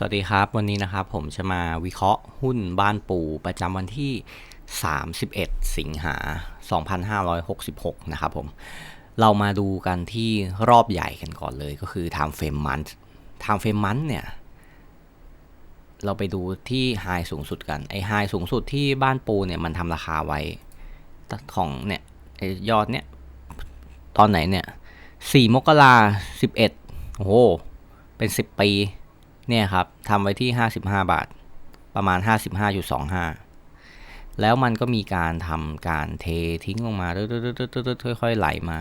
สวัสดีครับ วันนี้นะครับผมจะมาวิเคราะห์หุ้นบ้านปูประจำวันที่ 31 สิงหา 2566 นะครับผม เรามาดูกันที่รอบใหญ่กันก่อนเลยก็คือ time frame month time frame month เนี่ย เราไปดูที่ high สูงสุดกันไอ้ high สูงสุดที่บ้านปูเนี่ยมันทำราคาไว้ของเนี่ยไอ้ยอดเนี่ย ตอนไหนเนี่ย 4 มกรา11 โอ้โห เป็น 10 ปี เนี่ยครับทำไว้ที่ 55 บาท ประมาณ 55.25 แล้วมันก็มีการทำการเททิ้งลงมาตึ๊ดๆๆๆค่อยๆไหลมา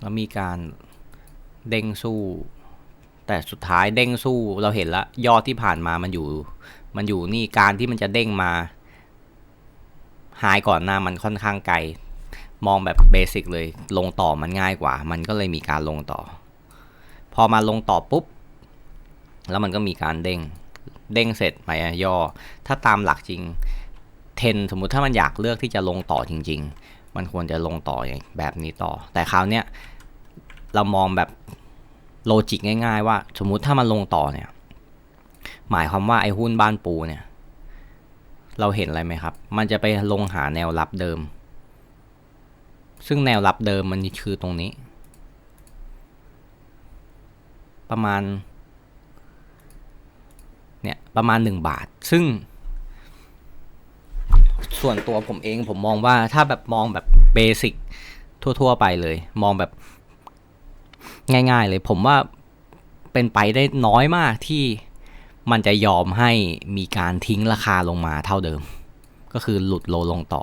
แล้วมีการเด้งสู้ แต่สุดท้ายเด้งสู้เราเห็นแล้วยอดที่ผ่านมามันอยู่ มันอยู่นี่การที่มันจะเด้งมาหายก่อนหน้ามันค่อนข้างไกล มองแบบเบสิกเลย ลงต่อมันง่ายกว่า มันก็เลยมีการลงต่อ พอมาลงต่อปุ๊บ แล้วมันก็มีการเด้ง เด้งเสร็จไปย่อ ถ้าตามหลักจริงเทนสมมุติถ้ามันอยากเลือกที่จะลงต่อจริง ๆ มันควรจะลงต่ออย่างแบบนี้ต่อ แต่คราวเนี้ยเรามองแบบโลจิกง่าย ๆ ว่าสมมุติถ้ามันลงต่อเนี่ย หมายความว่าไอ้หุ้นบ้านปูเนี่ย เราเห็นอะไรไหมครับ มันจะไปลงหาแนวรับเดิม ซึ่งแนวรับเดิมมันคือตรงนี้ ประมาณ เนี่ยประมาณ 1 บาท ซึ่ง ส่วนตัวผมเองผมมองว่าถ้าแบบมองแบบเบสิกทั่ว ๆ ไปเลย มองแบบง่าย ๆ เลย ผมว่าเป็นไปได้น้อยมากที่มันจะยอมให้มีการทิ้งราคาลงมาเท่าเดิม ก็คือหลุดโลลงต่อ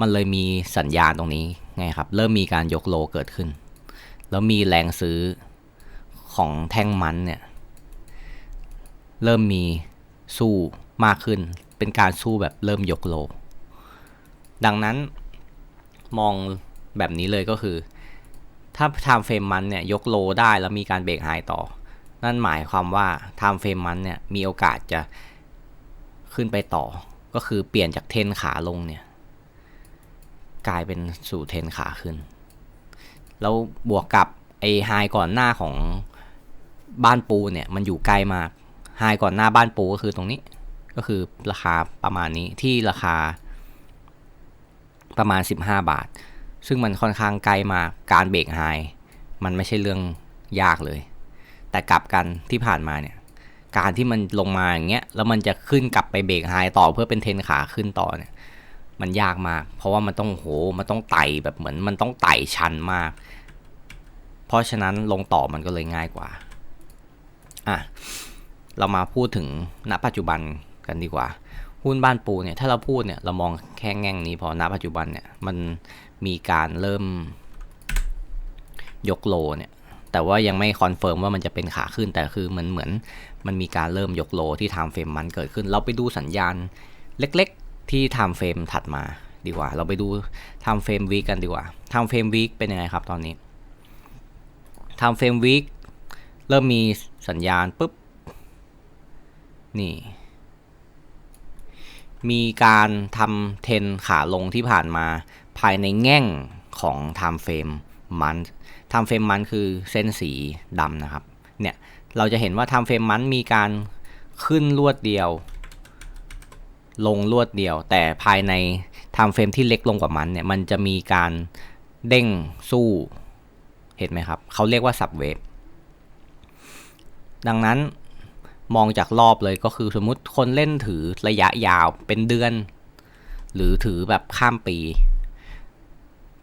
มันเลยมีสัญญาณตรงนี้ไงครับ เริ่มมีการยกโลเกิดขึ้น แล้วมีแรงซื้อของแท่งมันเนี่ย เริ่มมีสู้มากขึ้น เป็นการสู้แบบเริ่มยกโล ดังนั้นมองแบบนี้เลยก็คือ ถ้า time frame มันเนี่ยยกโลได้แล้วมีการเบรกไฮต่อ นั่นหมายความว่า time frame มันเนี่ยมีโอกาสจะขึ้นไปต่อ ก็คือเปลี่ยนจากเทนขาลงเนี่ยกลายเป็นสู่เทนขาขึ้น แล้วบวกกับไอ้ไฮก่อนหน้าของบ้านปูเนี่ยมันอยู่ใกล้มาก ไฮก่อนหน้าบ้านปูก็คือตรงนี้ ก็คือราคาประมาณนี้ที่ราคา ประมาณ 15 บาท ซึ่งมันค่อนข้างไกลมาการเบรกไฮมันไม่ใช่เรื่องยากเลย แต่กลับกันที่ผ่านมาเนี่ย การที่มันลงมาอย่างเงี้ยแล้วมันจะขึ้นกลับไปเบรกไฮต่อเพื่อเป็นเทนขาขึ้นต่อเนี่ยมันยากมาก เพราะว่ามันต้องโห มันต้องไต่แบบเหมือนมันต้องไต่ชันมาก เพราะฉะนั้นลงต่อมันก็เลยง่ายกว่า อะ เรามาพูดถึงณปัจจุบันกันดีกว่า หุ้นบ้านปูเนี่ยถ้าเราพูดเนี่ยเรามองแค่แง่งนี้พอณปัจจุบันเนี่ยมันมีการเริ่มยกโลเนี่ยแต่ว่ายังไม่คอนเฟิร์มว่ามันจะเป็นขาขึ้นแต่คือมันเหมือนมันมีการเริ่มยกโลที่ไทม์เฟรมมันเกิดขึ้น เราไปดูสัญญาณเล็กๆที่ไทม์เฟรมถัดมาดีกว่า เราไปดูไทม์เฟรมวีกันดีกว่าไทม์เฟรมวีเป็นยังไงครับตอนนี้ไทม์เฟรมวีเริ่มมีสัญญาณปุ๊บ นี่ มีการทำเทนขาลงที่ผ่านมา ภายในแง่งของ time frame มัน time frame มันคือเส้นสีดำนะครับ เนี่ย เราจะเห็นว่า time frame มันมีการขึ้นลวดเดียว ลงลวดเดียว แต่ภายใน time frame ที่เล็กลงกว่ามันเนี่ย มันจะมีการเด้งสู้ เห็นไหมครับ เขาเรียกว่า sub wave ดังนั้น มองจากรอบเลยก็คือสมมุติคนเล่นถือระยะยาวเป็นเดือน หรือถือแบบข้ามปี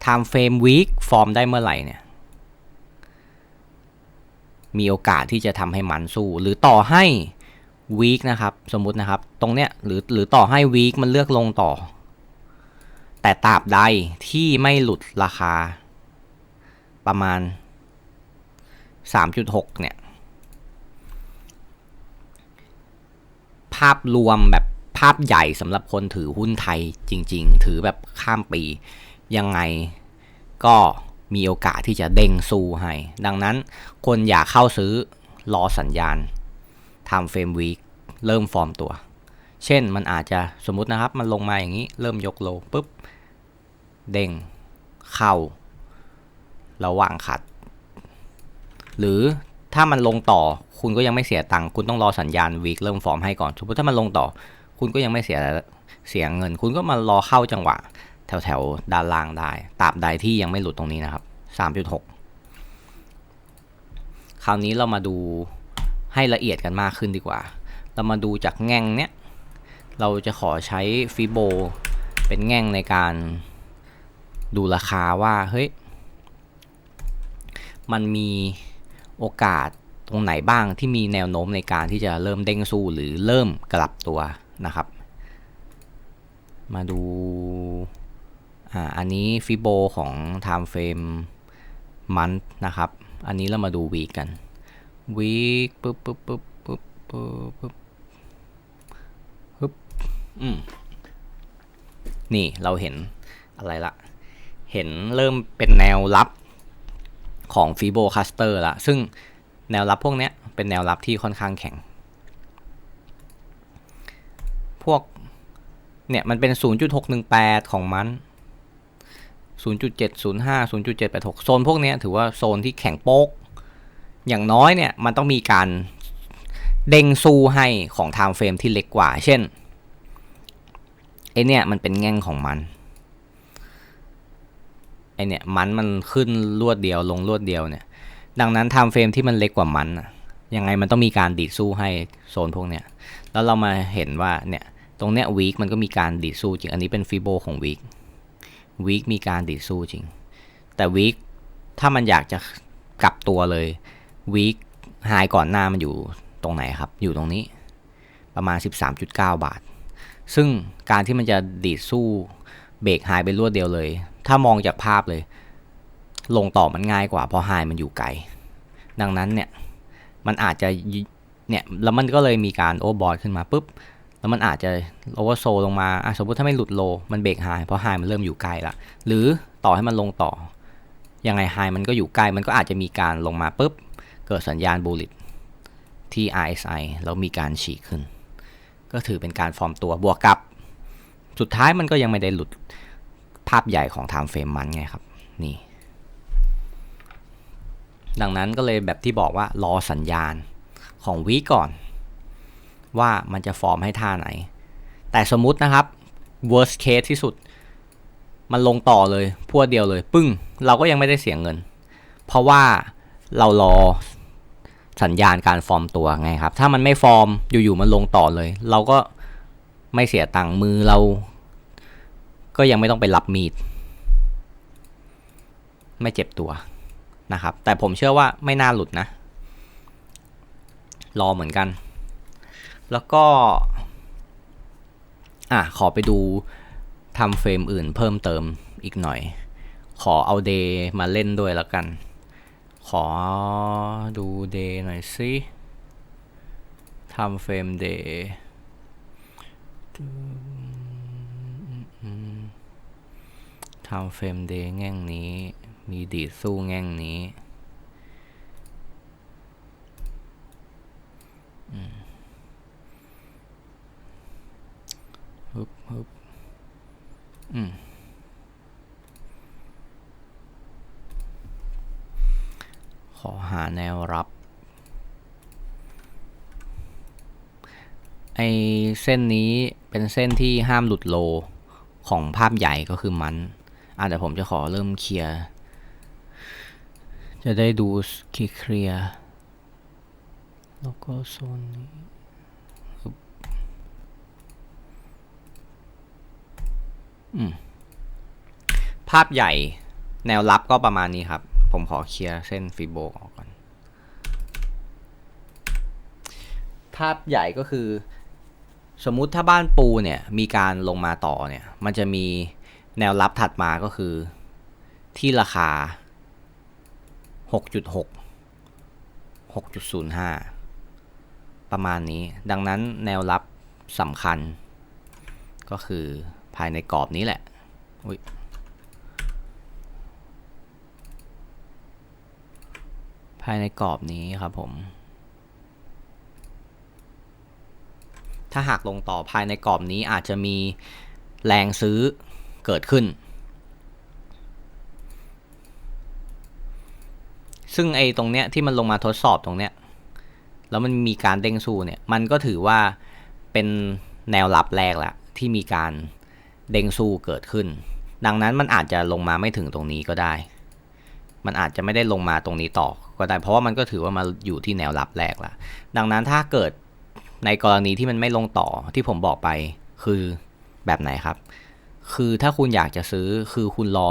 time frame week ฟอร์มได้เมื่อไหร่เนี่ย มีโอกาสที่จะทำให้มันสู้ หรือต่อให้ week นะครับ สมมุตินะครับ ตรงเนี้ยหรือหรือต่อให้ week มันเลือกลงต่อ แต่ตราบใดที่ไม่หลุดราคา ประมาณ 3.6 เนี่ย ภาพรวมแบบภาพใหญ่สำหรับคนถือหุ้นไทยจริง ๆ ถือแบบข้ามปียังไงก็มีโอกาสที่จะเด้งสู้ให้ ดังนั้นคนอยากเข้าซื้อรอสัญญาณ time frame week เริ่มฟอร์มตัว เช่นมันอาจจะสมมตินะครับ มันลงมาอย่างนี้เริ่มยกโลปุ๊บ เด้งเข้า ระหว่างขัด หรือ ถ้ามันลงต่อคุณก็ยังไม่เสียตังค์คุณต้องรอสัญญาณวีคเริ่มฟอร์มให้ก่อนสมมติถ้ามันลงต่อ คุณก็ยังไม่เสียเสียเงิน คุณก็มารอเข้าจังหวะ แถวแถวด้านล่างได้ตราบใดที่ยังไม่หลุดตรงนี้นะครับสามจุดหกคราวนี้เรามาดูให้ละเอียดกันมากขึ้นดีกว่า เรามาดูจากแง่งเนี้ยเราจะขอใช้ฟิโบเป็นแง่งในการดูราคาว่าเฮ้ยมันมี โอกาสตรงไหนบ้างที่มีแนวโน้มในการที่จะเริ่มเด้งสู้หรือเริ่มกลับตัวนะครับ มาดูอ่าอันนี้ฟิโบของ time frame month นะครับ อันนี้เรามาดูวีกันวีคปุ๊บปุ๊บปุ๊บปุ๊บปุ๊บปุ๊บปึ๊บอืมนี่เราเห็นอะไรละ เห็นเริ่มเป็นแนวรับ ของฟีโบคัสเตอร์ละซึ่งแนวรับพวกนี้เป็นแนวรับที่ค่อนข้างแข็ง พวกเนี่ยมันเป็น 0.618 ของมัน 0.705 0.786 โซนพวกนี้ถือว่าโซนที่แข็งโป๊ก อย่างน้อยเนี่ยมันต้องมีการเด้งสู้ให้ของไทม์เฟรมที่เล็กกว่า เช่นไอเนี่ยมันเป็นแง่งของมัน ไอเนี่ยมันมันขึ้นรวดเดียวลงรวดเดียวเนี่ย ดังนั้นไทม์เฟรมที่มันเล็กกว่ามันอะยังไงมันต้องมีการดีดสู้ให้โซนพวกเนี้ยแล้วเรามาเห็นว่าเนี่ยตรงเนี้ยวีคมันก็มีการดีดสู้จริง อันนี้เป็นฟิโบของวีควีคมีการดีดสู้จริง แต่วีคถ้ามันอยากจะกลับตัวเลยวีคไฮก่อนหน้ามันอยู่ตรงไหนครับ อยู่ตรงนี้ ประมาณ 13.9 บาท ซึ่งการที่มันจะดีดสู้เบรกไฮไปรวดเดียวเลย ถ้ามองจากภาพเลย ลงต่อมันง่ายกว่าเพราะไฮมันอยู่ไกล ดังนั้นเนี่ยมันอาจจะเนี่ยแล้วมันก็เลยมีการโอเวอร์บอทขึ้นมาปุ๊บแล้วมันอาจจะโอเวอร์โซลงมาอะสมมติถ้าไม่หลุดโล มันเบรกไฮเพราะไฮมันเริ่มอยู่ไกลละหรือต่อให้มันลงต่อ ยังไงไฮมันก็อยู่ไกลมันก็อาจจะมีการลงมาปุ๊บ เกิดสัญญาณบูลิตที่ RSI แล้วมีการฉีกขึ้น ก็ถือเป็นการฟอร์มตัวบวกกับ สุดท้ายมันก็ยังไม่ได้หลุด ภาพใหญ่ของ time frame มันไงครับ นี่ ดังนั้นก็เลยแบบที่บอกว่ารอสัญญาณของวีก่อน ว่ามันจะฟอร์มให้ท่าไหน แต่สมมุตินะครับ worst case ที่สุด มันลงต่อเลยพวดเดียวเลย ปึ้ง เราก็ยังไม่ได้เสียเงิน เพราะว่าเรารอสัญญาณการฟอร์มตัวไงครับ ถ้ามันไม่ฟอร์มอยู่ๆมันลงต่อเลย เราก็ไม่เสียตังค์มือเรา ก็ยังไม่ต้องไปรับมีด ไม่เจ็บตัวนะครับ แต่ผมเชื่อว่าไม่น่าหลุดนะ รอเหมือนกัน แล้วก็ อะ ขอไปดูทำเฟรมอื่นเพิ่มเติมอีกหน่อย ขอเอาเดย์มาเล่นด้วยแล้วกัน ขอดูเดย์หน่อยสิทำเฟรมเดย์ ทำเฟรมเดย์แง่งนี้ มีดีดสู้แง่งนี้ ฮึบฮึบอืมขอหาแนวรับ ไอเส้นนี้เป็นเส้นที่ห้ามหลุดโลของภาพใหญ่ก็คือมัน อะแต่ผมจะขอเริ่มเคลียร์ จะได้ดูเคลียร์แล้วก็โซนนี้อืมภาพใหญ่แนวรับก็ประมาณนี้ครับ ผมขอเคลียร์เส้นฟิโบออกก่อน ภาพใหญ่ก็คือ สมมุติถ้าบ้านปูเนี่ย มีการลงมาต่อเนี่ย มันจะมี แนวรับถัดมาก็คือ ที่ราคา 6.6 6.05 ประมาณนี้ ดังนั้นแนวรับสำคัญ ก็คือภายในกรอบนี้แหละอุ๊ยภายในกรอบนี้ครับผม ถ้าหากลงต่อภายในกรอบนี้อาจจะมีแรงซื้อ เกิดขึ้น ซึ่งไอ้ตรงเนี้ยที่มันลงมาทดสอบตรงเนี้ย แล้วมันมีการเด้งสู้เนี่ย มันก็ถือว่าเป็นแนวรับแรกละที่มีการเด้งสู้เกิดขึ้น ดังนั้นมันอาจจะลงมาไม่ถึงตรงนี้ก็ได้ มันอาจจะไม่ได้ลงมาตรงนี้ต่อก็ได้ เพราะว่ามันก็ถือว่ามาอยู่ที่แนวรับแรกละดังนั้นถ้าเกิดในกรณีที่มันไม่ลงต่อที่ผมบอกไปคือแบบไหนครับ คือถ้าคุณอยากจะซื้อคือคุณรอ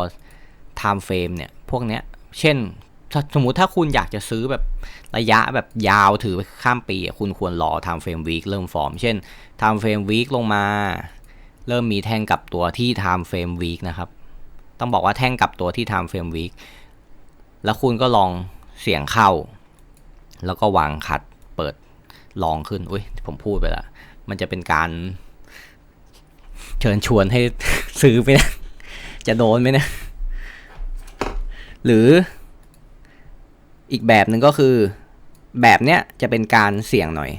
time frame เนี่ย พวกเนี้ย เช่นสมมุติถ้าคุณอยากจะซื้อแบบระยะแบบยาวถือไปข้ามปี คุณควรรอ time frame week เริ่มฟอร์ม เช่น time frame week ลงมา เริ่มมีแท่งกับตัวที่ time frame week นะครับ ต้องบอกว่าแท่งกับตัวที่ time frame week แล้วคุณก็ลองเสียงเข้า แล้วก็วางคัดเปิดลองขึ้น อุ้ยผมพูดไปละมันจะเป็นการ เชิญชวนให้ซื้อไปนะจะโดนไหมนะ หรืออีกแบบหนึ่งก็คือ แบบเนี้ยจะเป็นการเสี่ยงหน่อย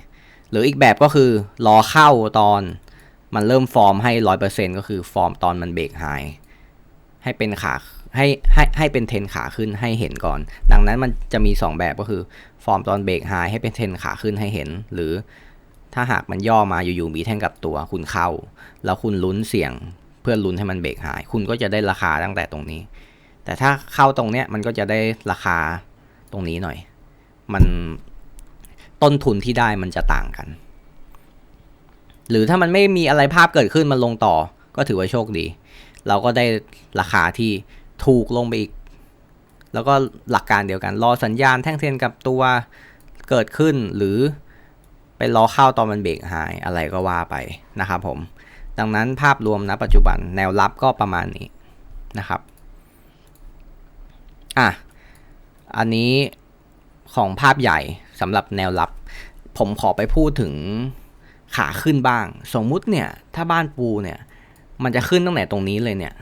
หรืออีกแบบก็คือรอเข้าตอนมันเริ่มฟอร์มให้ร้อยเปอร์เซ็นก็คือฟอร์มตอนมันเบรกไฮให้เป็นขาให้ให้ให้เป็นเทนขาขึ้นให้เห็นก่อน ดังนั้นมันจะมี 2 แบบก็คือ ฟอร์มตอนเบรกไฮให้เป็นเทนขาขึ้นให้เห็น หรือ ถ้าหากมันย่อมาอยู่ๆมีแท่งกับตัวคุณเข้า แล้วคุณลุ้นเสี่ยงเพื่อลุ้นให้มันเบรกไฮคุณก็จะได้ราคาตั้งแต่ตรงนี้ แต่ถ้าเข้าตรงเนี้ยมันก็จะได้ราคาตรงนี้หน่อย มันต้นทุนที่ได้มันจะต่างกัน หรือถ้ามันไม่มีอะไรภาพเกิดขึ้นมันลงต่อ ก็ถือว่าโชคดี เราก็ได้ราคาที่ถูกลงไปอีก แล้วก็หลักการเดียวกัน รอสัญญาณแท่งเทียนกับตัวเกิดขึ้นหรือ ไปรอเข้าตอนมันเบรกหายอะไรก็ว่าไปนะครับผม ดังนั้นภาพรวมนะปัจจุบันแนวรับก็ประมาณนี้นะครับ อะ อันนี้ของภาพใหญ่สำหรับแนวรับ ผมขอไปพูดถึงขาขึ้นบ้าง สมมุติเนี่ย ถ้าบ้านปูเนี่ย มันจะขึ้นตั้งแต่ตรงนี้เลยเนี่ย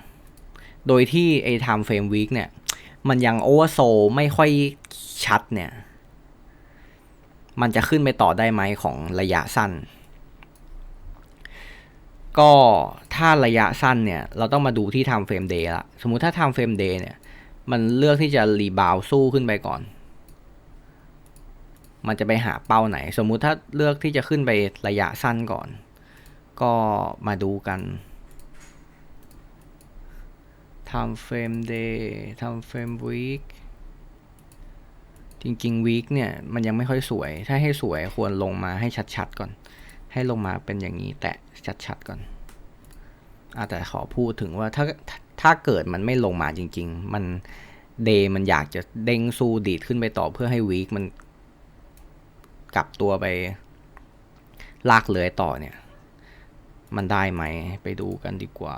โดยที่ไอ้ time frame week เนี่ย มันยังโอเวอร์โซไม่ค่อยชัดเนี่ย มันจะขึ้นไปต่อได้ไหมของระยะสั้น ก็ถ้าระยะสั้นเนี่ย เราต้องมาดูที่ time frame day ละสมมุติถ้า time frame day เนี่ย มันเลือกที่จะรีบาวสู้ขึ้นไปก่อน มันจะไปหาเป้าไหน สมมุติถ้าเลือกที่จะขึ้นไประยะสั้นก่อน ก็มาดูกัน time frame day time frame week จริงๆ week เนี่ยมันยังไม่ค่อยสวย ถ้าให้สวยควรลงมาให้ชัดๆก่อน ให้ลงมาเป็นอย่างนี้แตะชัดๆก่อนอาแต่ขอพูดถึงว่าถ้าถ้าเกิดมันไม่ลงมาจริง ๆ มันเดย์มันอยากจะเด้งสู้ดีดขึ้นไปต่อเพื่อให้วีคมันกลับตัวไปลากเลยต่อเนี่ย มันได้ไหมไปดูกันดีกว่า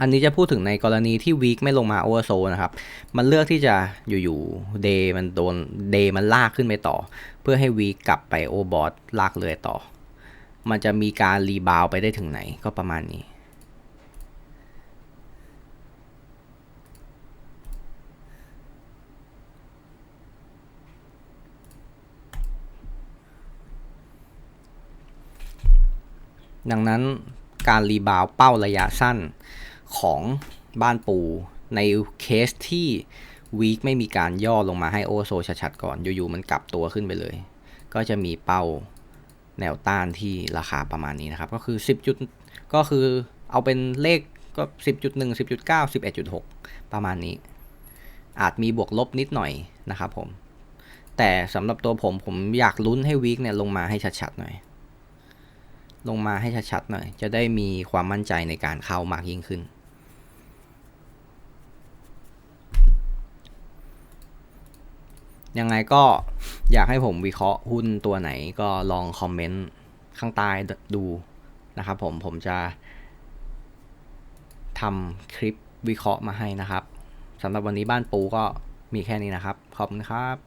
อันนี้จะพูดถึงในกรณีที่วีคไม่ลงมาโอเวอร์โซนะครับ มันเลือกที่จะอยู่ๆเดย์มันโดนเดย์มันลากขึ้นไปต่อ เพื่อให้วีคกลับไปโอบอสลากเลยต่อ มันจะมีการรีบาวไปได้ถึงไหนก็ประมาณนี้ ดังนั้นการรีบาวเป้าระยะสั้น ของบ้านปู ในเคสที่วีคไม่มีการย่อลงมาให้โอโซชัดๆก่อนอยู่ๆมันกลับตัวขึ้นไปเลย ก็จะมีเป้าแนวต้านที่ราคาประมาณนี้นะครับ ก็คือ 10 จุดก็คือเอาเป็นเลขก็ 10.1 10.9 11.6 ประมาณนี้ อาจมีบวกลบนิดหน่อยนะครับผม แต่สำหรับตัวผมผมอยากลุ้นให้วีคเนี่ยลงมาให้ชัดๆหน่อย ลงมาให้ชัดๆหน่อย จะได้มีความมั่นใจในการเข้ามากยิ่งขึ้น ยังไงก็อยากให้ผมวิเคราะห์หุ้นตัวไหนก็ลองคอมเมนต์ข้างใต้ดูนะครับผมผมจะทำคลิปวิเคราะห์มาให้นะครับสำหรับวันนี้บ้านปูก็มีแค่นี้นะครับ ขอบคุณครับ